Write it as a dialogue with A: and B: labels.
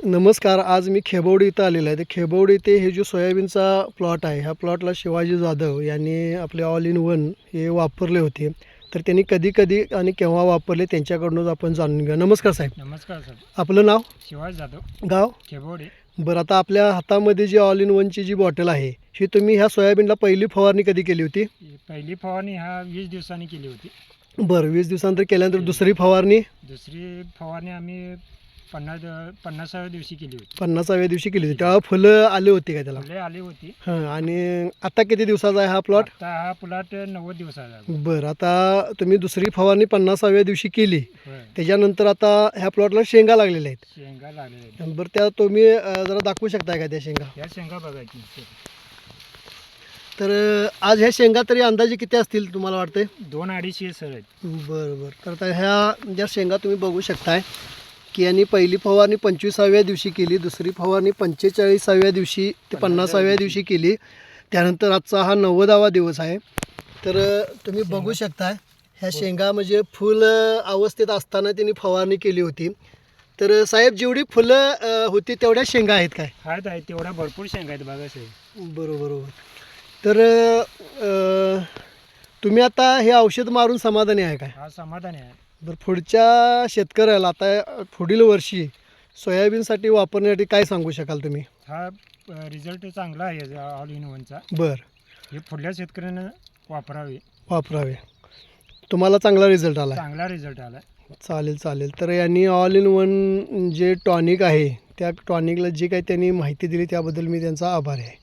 A: नमस्कार आज मी खेबवडी इथं आलेलो आहे. तर खेबवडी इथे हे जो सोयाबीनचा प्लॉट आहे ह्या प्लॉटला शिवाजी जाधव यांनी आपले ऑल इन वन हे वापरले होते. तर त्यांनी कधी कधी आणि केव्हा वापरले त्यांच्याकडूनच आपण जाणून घेऊ नमस्कार साहेब.
B: नमस्कार सर.
A: आपलं नाव?
B: शिवाजी जाधव.
A: गाव?
B: खेबोडे
A: बरं आता आपल्या हातामध्ये जी ऑल इन वनची जी बॉटल आहे ही तुम्ही ह्या सोयाबीनला पहिली फवारणी कधी केली होती?
B: पहिली फवारणी ह्या वीस दिवसांनी केली होती.
A: बरं वीस दिवसानंतर केल्यानंतर दुसरी फवारणी?
B: दुसरी फवारणी आम्ही पन्नास पन्नासाव्या दिवशी केली होती.
A: पन्नासाव्या दिवशी केली होती. तेव्हा फुलं आले होते का त्याला?
B: फुले आली होती.
A: हां आणि आता किती दिवसाचा आहे हा प्लॉट
B: आता हा प्लॉट नव्वद दिवसाचा आहे.
A: बरं आता तुम्ही दुसरी फवारणी पन्नासाव्या दिवशी केली.
B: होय.
A: त्याच्यानंतर आता ह्या प्लॉटला शेंगा लागलेल्या आहेत.
B: शेंगा लागलेल्या आहेत.
A: बरं त्या तुम्ही अं, जरा दाखवू शकताय का त्या शेंगा?
B: त्या शेंगा बघायची.
A: तर अं, आज ह्या शेंगा तरी अंदाजे किती असतील तुम्हाला वाटतंय?
B: दोन अडीचशे सर आहेत.
A: बरं बरं. तर आता ह्या ज्या शेंगा तुम्ही बघू शकताय की यांनी पहिली फवारणी पंचवीसाव्या दिवशी केली दुसरी फवारणी पंचेचाळीसाव्या दिवशी ते पन्नासाव्या दिवशी. केली. त्यानंतर आजचा हा नव्वदावा दिवस आहे. तर तुम्ही बघू शकताय ह्या शेंगा म्हणजे फुल अवस्थेत असताना त्यांनी फवारणी केली होती. तर साहेब जेवढी फुलं होती तेवढ्या शेंगा आहेत काय?
B: आहेत आहेत. तेवढ्या भरपूर शेंगा आहेत बघा सर
A: बरोबर बरोबर तर तुम्ही आता हे औषध मारून समाधानी आहे काय?
B: हा समाधानी आहे.
A: बरं पुढच्या शेतकऱ्याला आता पुढील वर्षी सोयाबीनसाठी वापरण्यासाठी काय सांगू शकाल तुम्ही?
B: हा रिझल्ट चांगला आहे ऑल इन वनचा
A: बरं.
B: हे पुढल्या शेतकऱ्यानं वापरावे.
A: वापरावे. तुम्हाला चांगला रिझल्ट आला
B: चांगला रिझल्ट आला
A: चालेल चालेल. तर यांनी ऑल इन वन जे टॉनिक आहे त्या टॉनिकला जी काही त्यांनी माहिती दिली त्याबद्दल मी त्यांचा आभार आहे.